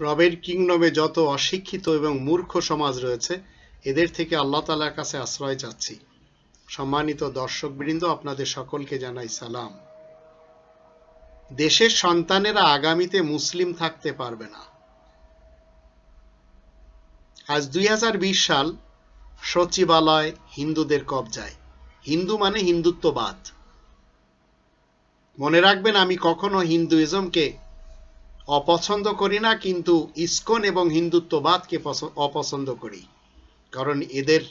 রবের কিংডমে যত অশিক্ষিত এবং মূর্খ সমাজ রয়েছে, এদের থেকে আল্লাহ তালার কাছে আশ্রয় চাচ্ছি। সম্মানিত দর্শকবৃন্দ, আপনাদের সকলকে জানাই সালাম। দেশের সন্তানেরা আগামীতে মুসলিম থাকতে পারবে না। আজ দুই হাজার বিশ সাল সচিবালয় হিন্দুদের কবজায়। হিন্দু মানে হিন্দুত্ববাদ। মনে রাখবেন, আমি কখনো হিন্দুইজমকে অপছন্দ করি না, কিন্তু ইসকন এবং হিন্দুত্ববাদকে অপছন্দ করি। কারণ এদের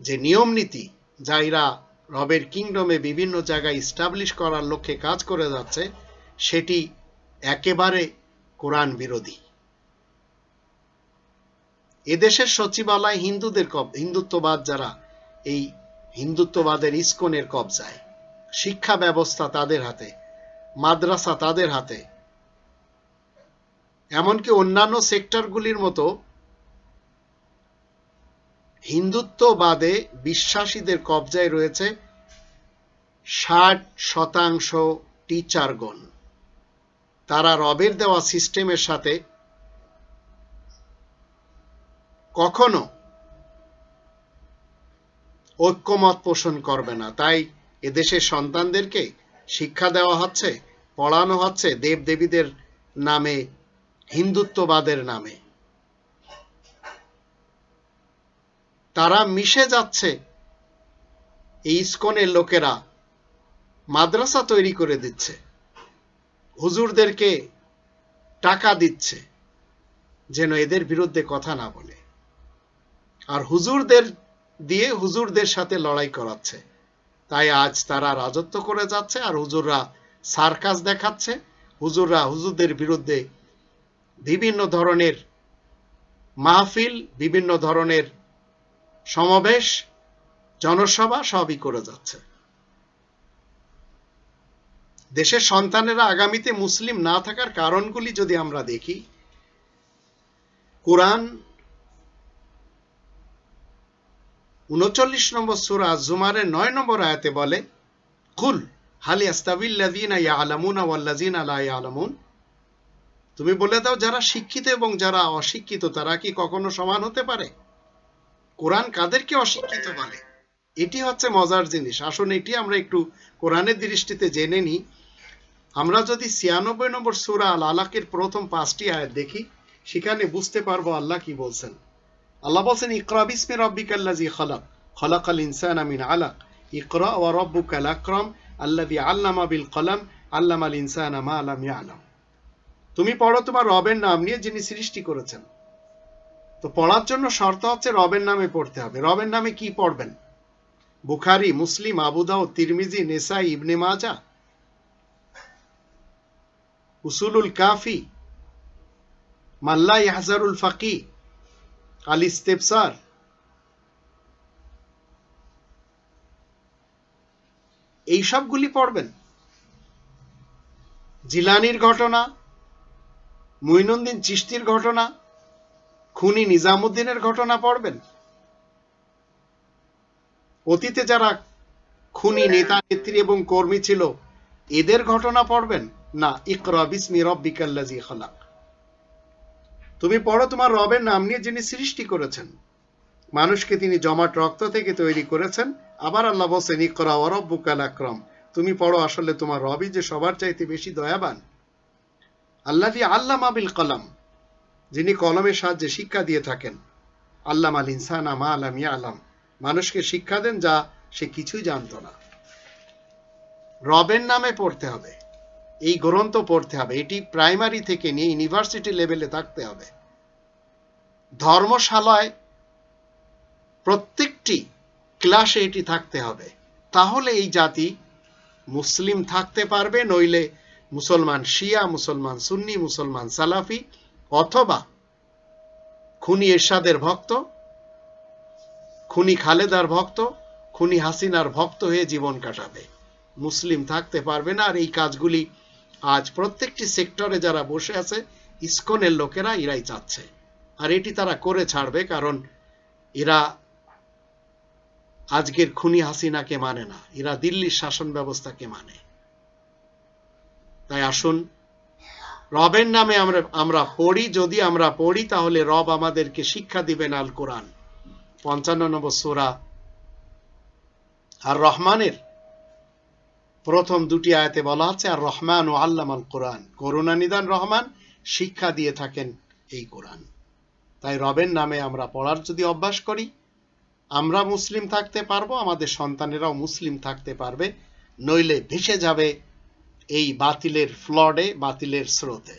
যে নিয়ম নীতি, যা এরা রবের কিংডমে বিভিন্ন জায়গায় ইস্টাবলিশ করার লক্ষ্যে কাজ করে যাচ্ছে, সেটি একেবারে কোরআন বিরোধী। এদেশের সচিবালয় হিন্দুদের কব, হিন্দুত্ববাদ যারা, এই হিন্দুত্ববাদের ইস্কনের কবজায়। শিক্ষা ব্যবস্থা তাদের হাতে, মাদ্রাসা তাদের হাতে এমনকি অন্যান্য সেক্টরগুলির মতো হিন্দুত্ববাদে বিশ্বাসীদের কবজায় রয়েছে ষাট শতাংশ টিচারগণ। তারা রবের দেওয়া সিস্টেমের সাথে কখনো ঐক্যমত পোষণ করবে না। তাই এদেশের সন্তানদেরকে শিক্ষা দেওয়া হচ্ছে, পড়ানো হচ্ছে, দেবদেবীদের নামে হিন্দুত্ববাদের নামে। তারা মিশে যাচ্ছে এই ইস্কনের লোকেরা মাদ্রাসা তৈরি করে দিচ্ছে। হুজুরদেরকে টাকা দিচ্ছে যেন এদের বিরুদ্ধে কথা না বলে। আর হুজুরদের দিয়ে হুজুরদের সাথে লড়াই করাচ্ছে। তাই আজ তারা রাজত্ব করে যাচ্ছে আর হুজুররা সার্কাস দেখাচ্ছে। হুজুররা হুজুরদের বিরুদ্ধে বিভিন্ন ধরনের মাহফিল, বিভিন্ন ধরনের সমাবেশ, জনসভা সবই করে যাচ্ছে। দেশের সন্তানেরা আগামীতে মুসলিম না থাকার কারণগুলি যদি আমরা দেখি, কোরআন উনচল্লিশ নম্বর সুরা জুমারের নয় নম্বর আয়াতে বলে, কুল হালি আস্তাবিল্লাযীনা ইয়ালামুনা ওয়াল্লাযীনা লা ইয়ালামুন? তুমি বলে দাও যারা শিক্ষিত এবং যারা অশিক্ষিত, তারা কি কখনো সমান হতে পারে? কোরআন কাদেরকে অশিক্ষিত বলে? এটি হচ্ছে মজার জিনিস। আসুন, এটি আমরা একটু কোরআনের দৃষ্টিতে জেনে নিই। আমরা যদি ছিয়ানব্বই নম্বর সুরা আল আলাকের প্রথম পাঁচটি আয়াত দেখি, সেখানে বুঝতে পারব আল্লাহ কি বলছেন। আল্লাহ বলছেন, ইকরা বিসমি রব্বিকাল্লাযী খালাক। খালাকাল ইনসানা মিন আলাক। ইকরা ওয়া রাব্বুকাল আকরাম আল্লাযী আল্লামা বিল কলাম, আল্লামাল ইনসানা মা লাম ইয়ালাম। তুমি পড়ো তোমার রবের নাম নিয়ে যিনি সৃষ্টি করেছেন। তো পড়ার জন্য শর্ত হচ্ছে রবের নামে পড়তে হবে। রবের নামে কি পড়বেন? বুখারি, মুসলিম আবুদাও তিরমিজি, নেসাই, ইবনে মাজা? উসুলুল কাফি? মাল্লা ইহজারুল ফাকি? আল ইস্তেফসার এই সবগুলি পড়বেন। জিলানির ঘটনা মুইনুদ্দিন চিস্তির ঘটনা, খুনি নিজামুদ্দিনের ঘটনা পড়বেন? অতীতে যারা খুনি নেতা, নেত্রী এবং কর্মী ছিল, এদের ঘটনা পড়বেন? না, ইকরা বিসমি রব্বিকাল্লাযী খালাক। তুমি পড়ো তোমার রবের নাম নিয়ে যিনি সৃষ্টি করেছেন। মানুষকে তিনি জমাট রক্ত থেকে তৈরি করেছেন। আবার আল্লাহ বলছেন, ইকরা ওয়ারব্বুকাল আকরাম। তুমি পড়ো আসলে তোমার রবই যে সবার চাইতে বেশি দয়াবান। আল্লাহি আল্লামা বিল কলাম, যিনি কলমের সাহায্যে শিক্ষা দিয়ে থাকেন। আল্লাম আল ইনসান আমা আলাম ইয়া আলাম মানুষকে শিক্ষা দেন যা সে কিছুই জানতো না। রবের নামে পড়তে হবে, এই গ্রন্থ পড়তে হবে, এটি প্রাইমারি থেকে নিয়ে ইউনিভার্সিটি লেভেলে থাকতে হবে। ধর্মশালায় প্রত্যেকটি ক্লাসে এটি থাকতে হবে, তাহলে এই জাতি মুসলিম থাকতে পারবে, নইলে মুসলমান শিয়া, মুসলমান সুন্নি, মুসলমান সালাফি অথবা খুনি এরশাদের ভক্ত, খুনি খালেদার ভক্ত, খুনি হাসিনার ভক্ত হয়ে জীবন কাটাবে। মুসলিম থাকতে পারবে না আর এই কাজগুলি আজ প্রত্যেকটি সেক্টরে যারা বসে আছে, ইস্কনের লোকেরা এরাই চাচ্ছে। আর এটি তারা করে ছাড়বে কারণ এরা আজকের খুনি হাসিনাকে মানে না। এরা দিল্লির শাসন ব্যবস্থাকে মানে। তাই আসুন। রবের নামে আমরা আমরা পড়ি, যদি আমরা পড়ি, তাহলে রব আমাদেরকে শিক্ষা দিবেন আল কোরআন পঞ্চান্ন নম্বর সুরা আর রহমানের প্রথম দুটি আয়াতে বলা আছে আর রহমান ও আল্লাম আল কোরআন করুণা নিদান রহমান, শিক্ষা দিয়ে থাকেন এই কোরআন। তাই রবের নামে আমরা পড়ার যদি অভ্যাস করি, আমরা মুসলিম থাকতে পারব, আমাদের সন্তানেরাও মুসলিম থাকতে পারবে, নইলে ভেসে যাবে এই বাতিলের ফ্লডে বাতিলের স্রোতে।